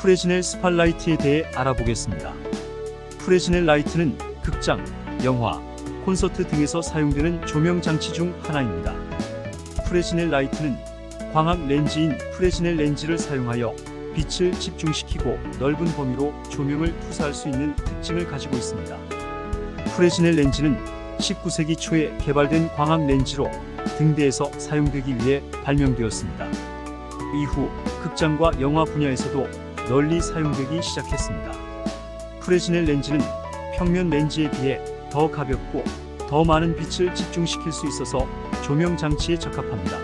프레즈넬 스팔라이트에 대해 알아보겠습니다. 프레즈넬 라이트는 극장, 영화, 콘서트 등에서 사용되는 조명 장치 중 하나입니다. 프레즈넬 라이트는 광학 렌즈인 프레즈넬 렌즈를 사용하여 빛을 집중시키고 넓은 범위로 조명을 투사할 수 있는 특징을 가지고 있습니다. 프레즈넬 렌즈는 19세기 초에 개발된 광학 렌즈로 등대에서 사용되기 위해 발명되었습니다. 이후 극장과 영화 분야에서도 널리 사용되기 시작했습니다. 프레즈넬 렌즈는 평면 렌즈에 비해 더 가볍고 더 많은 빛을 집중시킬 수 있어서 조명 장치에 적합합니다.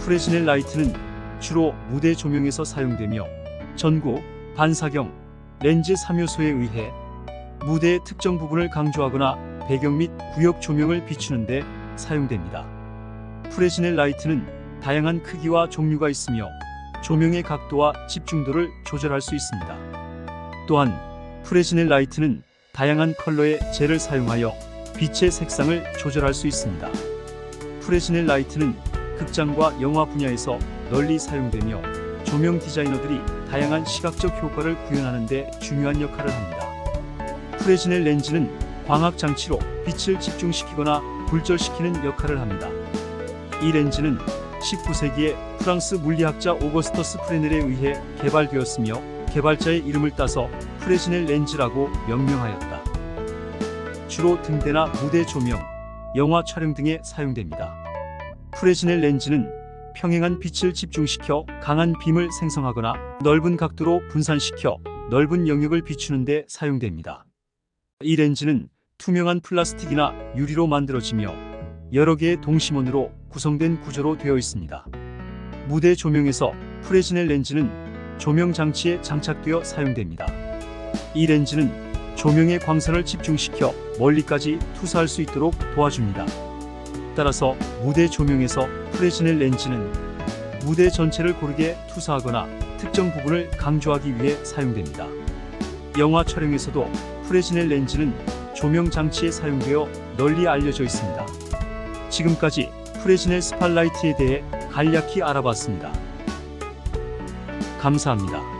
프레즈넬 라이트는 주로 무대 조명에서 사용되며 전구, 반사경, 렌즈 3요소에 의해 무대의 특정 부분을 강조하거나 배경 및 구역 조명을 비추는 데 사용됩니다. 프레즈넬 라이트는 다양한 크기와 종류가 있으며 조명의 각도와 집중도를 조절할 수 있습니다. 또한 프레즈넬 라이트는 다양한 컬러의 젤을 사용하여 빛의 색상을 조절할 수 있습니다. 프레즈넬 라이트는 극장과 영화 분야에서 널리 사용되며 조명 디자이너들이 다양한 시각적 효과를 구현하는 데 중요한 역할을 합니다. 프레즈넬 렌즈는 광학 장치로 빛을 집중시키거나 굴절시키는 역할을 합니다. 이 렌즈는 19세기에 프랑스 물리학자 오거스터스 프레넬에 의해 개발되었으며 개발자의 이름을 따서 프레즈넬 렌즈라고 명명하였다. 주로 등대나 무대 조명, 영화 촬영 등에 사용됩니다. 프레즈넬 렌즈는 평행한 빛을 집중시켜 강한 빔을 생성하거나 넓은 각도로 분산시켜 넓은 영역을 비추는 데 사용됩니다. 이 렌즈는 투명한 플라스틱이나 유리로 만들어지며 여러 개의 동심원으로 구성된 구조로 되어 있습니다. 무대 조명에서 프레즈넬 렌즈는 조명 장치에 장착되어 사용됩니다. 이 렌즈는 조명의 광선을 집중시켜 멀리까지 투사할 수 있도록 도와줍니다. 따라서 무대 조명에서 프레즈넬 렌즈는 무대 전체를 고르게 투사하거나 특정 부분을 강조하기 위해 사용됩니다. 영화 촬영에서도 프레즈넬 렌즈는 조명 장치에 사용되어 널리 알려져 있습니다. 지금까지 프레즈넬 스팔라이트에 대해 간략히 알아봤습니다. 감사합니다.